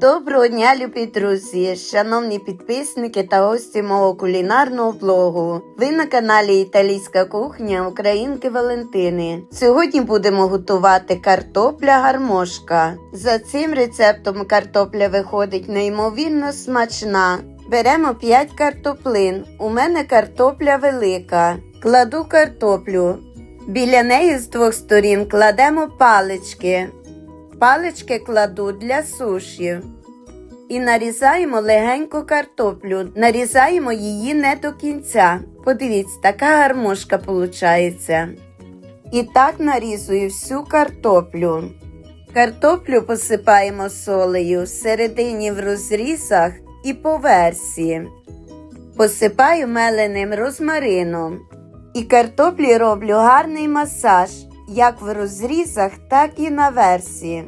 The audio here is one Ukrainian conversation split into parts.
Доброго дня, любі друзі, шановні підписники та гості мого кулінарного блогу. Ви на каналі Італійська кухня Українки Валентини. Сьогодні будемо готувати картопля гармошка. За цим рецептом картопля виходить неймовірно смачна. Беремо 5 картоплин. У мене картопля велика. Кладу картоплю. Біля неї з двох сторін кладемо палички. Палички кладу для суші. І нарізаємо легенько картоплю. Нарізаємо її не до кінця. Подивіться, така гармошка виходить. І так нарізую всю картоплю. Картоплю посипаємо солею всередині в розрізах і по версії. Посипаю меленим розмарином. І картоплі роблю гарний масаж, як в розрізах, так і на версії.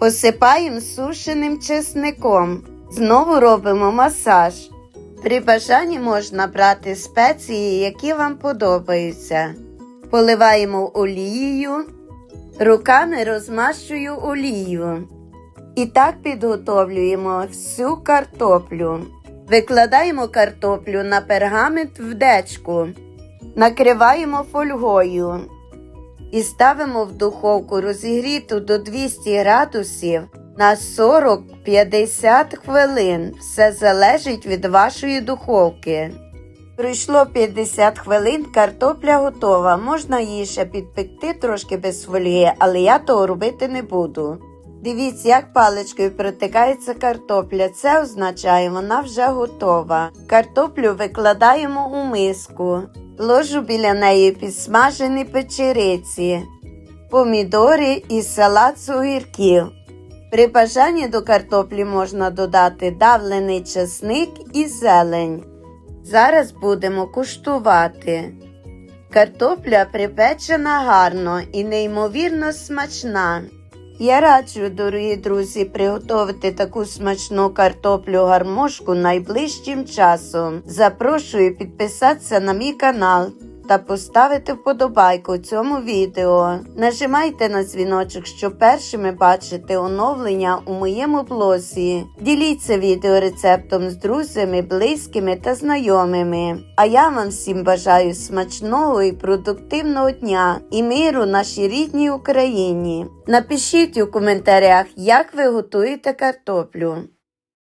Посипаємо сушеним чесником. Знову робимо масаж. При бажанні можна брати спеції, які вам подобаються. Поливаємо олією, руками розмащую олію. І так підготовлюємо всю картоплю. Викладаємо картоплю на пергамент в дечку, накриваємо фольгою і ставимо в духовку розігріту до 200 градусів на 40-50 хвилин. Все залежить від вашої духовки. Пройшло 50 хвилин, картопля готова. Можна її ще підпекти трошки без фольги, але я того робити не буду. Дивіться, як паличкою протикається картопля. Це означає, вона вже готова. Картоплю викладаємо у миску. Ложу біля неї підсмажені печериці, помідори і салат з огірків. При бажанні до картоплі можна додати давлений чесник і зелень. Зараз будемо куштувати. Картопля припечена гарно і неймовірно смачна. Я раджу, дорогі друзі, приготувати таку смачну картоплю гармошку найближчим часом. Запрошую підписатися на мій канал та поставити вподобайку цьому відео. Нажимайте на дзвіночок, щоб першими бачити оновлення у моєму блозі. Діліться відеорецептом з друзями, близькими та знайомими. А я вам всім бажаю смачного і продуктивного дня і миру нашій рідній Україні. Напишіть у коментарях, як ви готуєте картоплю.